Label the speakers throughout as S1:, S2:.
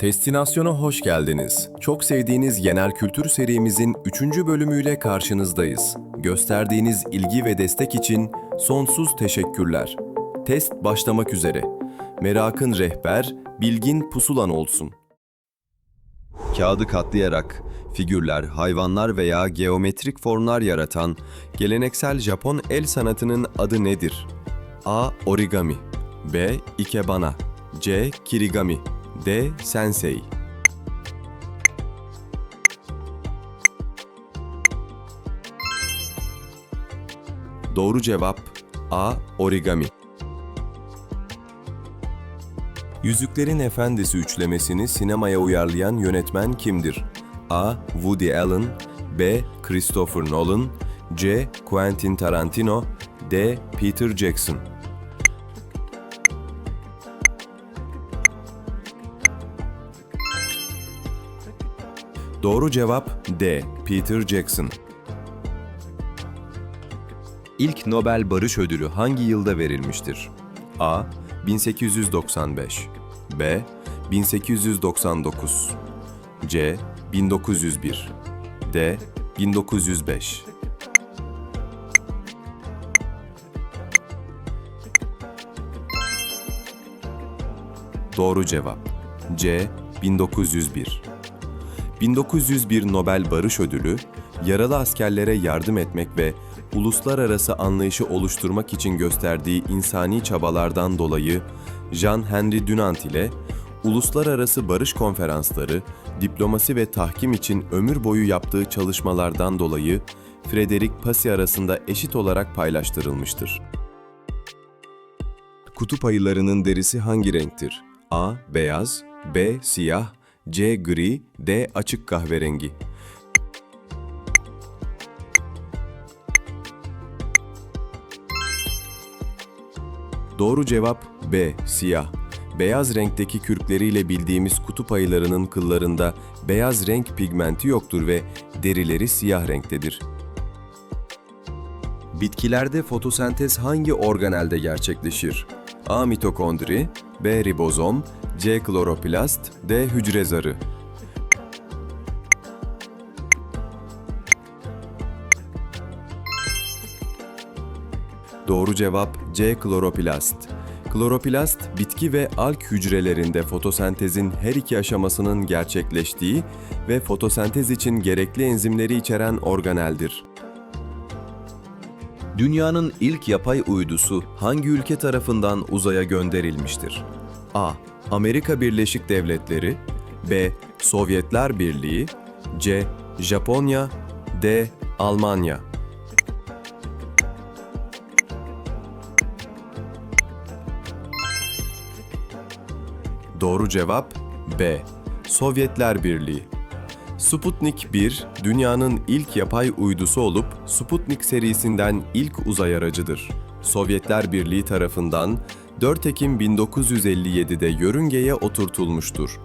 S1: Destinasyona hoş geldiniz. Çok sevdiğiniz genel kültür serimizin 3. bölümüyle karşınızdayız. Gösterdiğiniz ilgi ve destek için sonsuz teşekkürler. Test başlamak üzere. Merakın rehber, bilgin pusulan olsun. Kağıdı katlayarak figürler, hayvanlar veya geometrik formlar yaratan geleneksel Japon el sanatının adı nedir? A. Origami B. Ikebana C. Kirigami D. Sensei Doğru cevap A. Origami Yüzüklerin Efendisi üçlemesini sinemaya uyarlayan yönetmen kimdir? A. Woody Allen B. Christopher Nolan C. Quentin Tarantino D. Peter Jackson Doğru cevap D. Peter Jackson. İlk Nobel Barış Ödülü hangi yılda verilmiştir? A. 1895 B. 1899 C. 1901 D. 1905 Doğru cevap C. 1901 1901 Nobel Barış Ödülü, yaralı askerlere yardım etmek ve uluslararası anlayışı oluşturmak için gösterdiği insani çabalardan dolayı Jean-Henri Dunant ile uluslararası barış konferansları, diplomasi ve tahkim için ömür boyu yaptığı çalışmalardan dolayı Frederick Passy arasında eşit olarak paylaştırılmıştır. Kutup ayılarının derisi hangi renktir? A. Beyaz B. Siyah C. Gri D. Açık kahverengi Doğru cevap B. Siyah. Beyaz renkteki kürkleriyle bildiğimiz kutup ayılarının kıllarında beyaz renk pigmenti yoktur ve derileri siyah renktedir. Bitkilerde fotosentez hangi organelde gerçekleşir? A. Mitokondri B. Ribozom C. Kloroplast D. Hücre zarı Doğru cevap C. Kloroplast. Kloroplast, bitki ve alg hücrelerinde fotosentezin her iki aşamasının gerçekleştiği ve fotosentez için gerekli enzimleri içeren organeldir. Dünyanın ilk yapay uydusu hangi ülke tarafından uzaya gönderilmiştir? A. Amerika Birleşik Devletleri B. Sovyetler Birliği C. Japonya D. Almanya Doğru cevap B. Sovyetler Birliği. Sputnik 1, dünyanın ilk yapay uydusu olup Sputnik serisinden ilk uzay aracıdır. Sovyetler Birliği tarafından 4 Ekim 1957'de yörüngeye oturtulmuştur.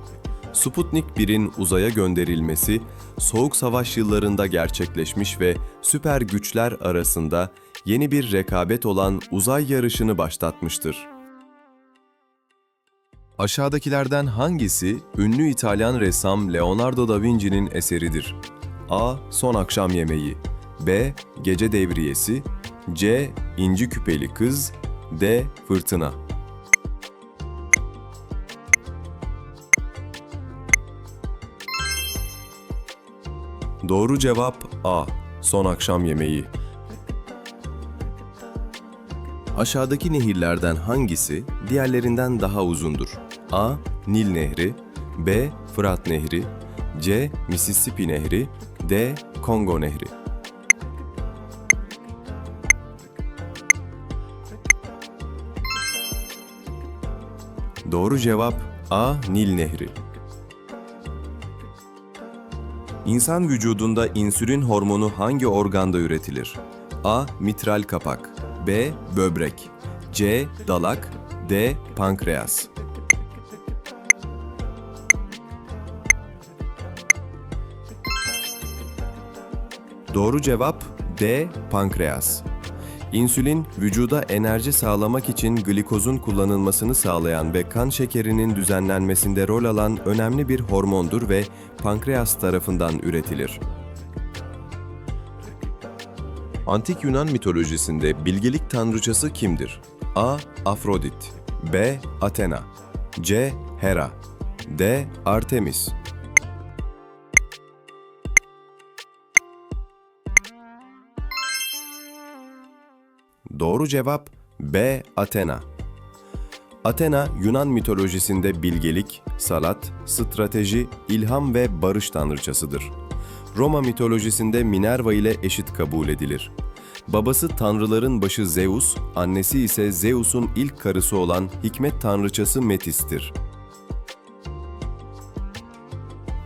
S1: Sputnik 1'in uzaya gönderilmesi Soğuk Savaş yıllarında gerçekleşmiş ve süper güçler arasında yeni bir rekabet olan uzay yarışını başlatmıştır. Aşağıdakilerden hangisi ünlü İtalyan ressam Leonardo da Vinci'nin eseridir? A. Son Akşam Yemeği B. Gece Devriyesi C. İnci Küpeli Kız D. Fırtına Doğru cevap A. Son Akşam Yemeği Aşağıdaki nehirlerden hangisi diğerlerinden daha uzundur? A. Nil Nehri B. Fırat Nehri C. Mississippi Nehri D. Kongo Nehri Doğru cevap A. Nil Nehri. İnsan vücudunda insülin hormonu hangi organda üretilir? A. Mitral kapak B. Böbrek C. Dalak D. Pankreas Doğru cevap D. Pankreas. İnsülin, vücuda enerji sağlamak için glikozun kullanılmasını sağlayan ve kan şekerinin düzenlenmesinde rol alan önemli bir hormondur ve pankreas tarafından üretilir. Antik Yunan mitolojisinde bilgelik tanrıçası kimdir? A. Afrodit B. Athena C. Hera D. Artemis Doğru cevap B. Athena. Athena, Yunan mitolojisinde bilgelik, salat, strateji, ilham ve barış tanrıçasıdır. Roma mitolojisinde Minerva ile eşit kabul edilir. Babası tanrıların başı Zeus, annesi ise Zeus'un ilk karısı olan hikmet tanrıçası Metis'tir.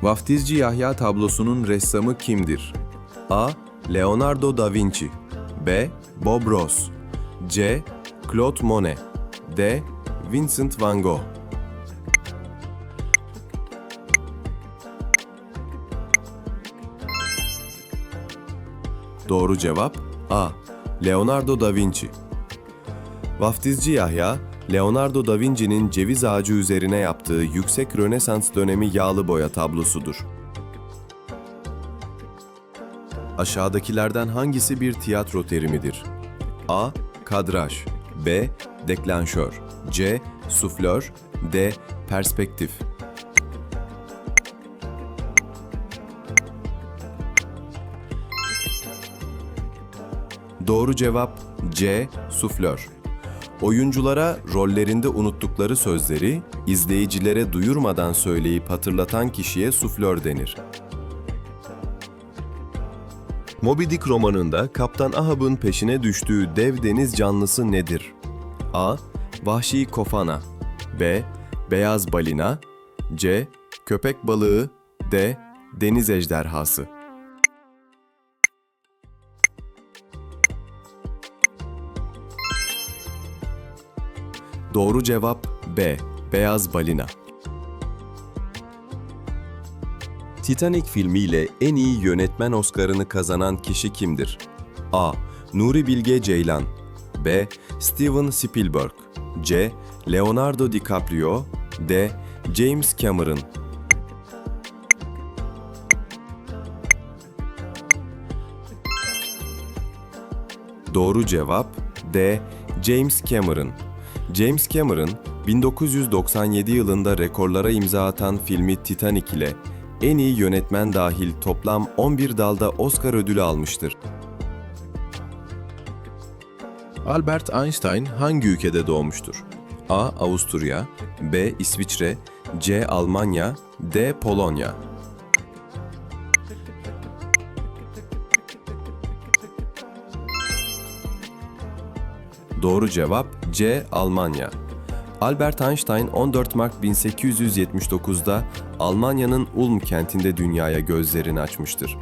S1: Vaftizci Yahya tablosunun ressamı kimdir? A. Leonardo da Vinci B. Bob Ross C. Claude Monet D. Vincent van Gogh Doğru cevap A. Leonardo da Vinci. Vaftizci Yahya, Leonardo da Vinci'nin ceviz ağacı üzerine yaptığı yüksek Rönesans dönemi yağlı boya tablosudur. Aşağıdakilerden hangisi bir tiyatro terimidir? A. Kadraj B. Deklanşör C. Suflör D. Perspektif Doğru cevap C. Suflör. Oyunculara rollerinde unuttukları sözleri izleyicilere duyurmadan söyleyip hatırlatan kişiye suflör denir. Moby Dick romanında Kaptan Ahab'ın peşine düştüğü dev deniz canlısı nedir? A. Vahşi kofana B. Beyaz balina C. Köpek balığı D. Deniz ejderhası Doğru cevap B. Beyaz balina. Titanic filmiyle en iyi yönetmen Oscar'ını kazanan kişi kimdir? A. Nuri Bilge Ceylan B. Steven Spielberg C. Leonardo DiCaprio D. James Cameron Doğru cevap D. James Cameron. James Cameron, 1997 yılında rekorlara imza atan filmi Titanic ile en iyi yönetmen dahil toplam 11 dalda Oscar ödülü almıştır. Albert Einstein hangi ülkede doğmuştur? A. Avusturya B. İsviçre C. Almanya D. Polonya Doğru cevap C. Almanya. Albert Einstein 14 Mart 1879'da Almanya'nın Ulm kentinde dünyaya gözlerini açmıştır.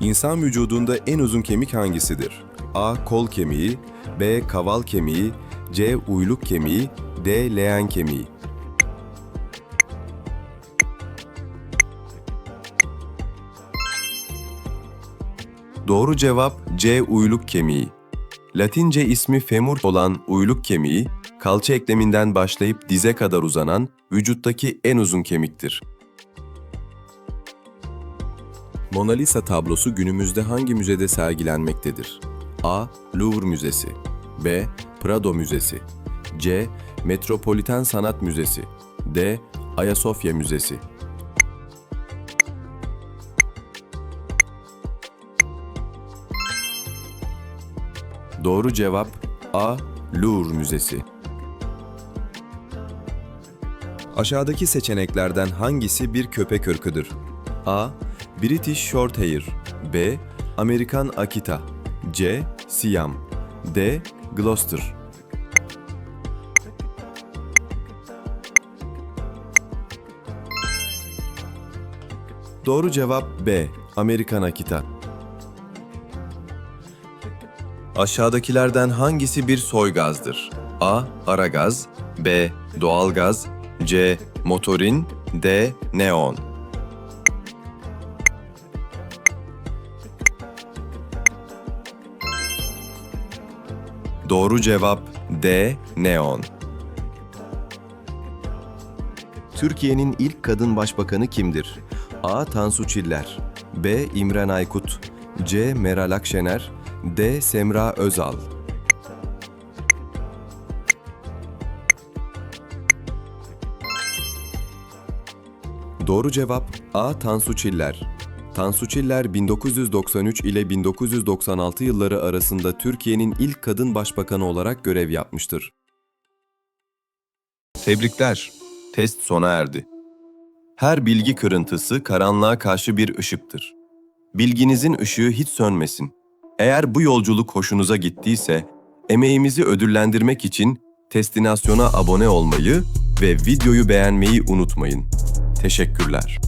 S1: İnsan vücudunda en uzun kemik hangisidir? A. Kol kemiği B. Kaval kemiği C. Uyluk kemiği D. Leğen kemiği Doğru cevap C. Uyluk kemiği. Latince ismi femur olan uyluk kemiği, kalça ekleminden başlayıp dize kadar uzanan vücuttaki en uzun kemiktir. Mona Lisa tablosu günümüzde hangi müzede sergilenmektedir? A. Louvre Müzesi B. Prado Müzesi C. Metropolitan Sanat Müzesi D. Ayasofya Müzesi Doğru cevap A. Louvre Müzesi. Aşağıdaki seçeneklerden hangisi bir köpek ırkıdır? A. British Shorthair B. Amerikan Akita C. Siam D. Gloucester Doğru cevap B. Amerikan Akita. Aşağıdakilerden hangisi bir soy gazdır? A. Ara gaz B. Doğal gaz C. Motorin D. Neon Doğru cevap D. Neon. Türkiye'nin ilk kadın başbakanı kimdir? A. Tansu Çiller B. İmren Aykut C. Meral Akşener D. Semra Özal Doğru cevap A. Tansu Çiller. Tansu Çiller 1993 ile 1996 yılları arasında Türkiye'nin ilk kadın başbakanı olarak görev yapmıştır. Tebrikler. Test sona erdi. Her bilgi kırıntısı karanlığa karşı bir ışıktır. Bilginizin ışığı hiç sönmesin. Eğer bu yolculuk hoşunuza gittiyse, emeğimizi ödüllendirmek için Testinasyona abone olmayı ve videoyu beğenmeyi unutmayın. Teşekkürler.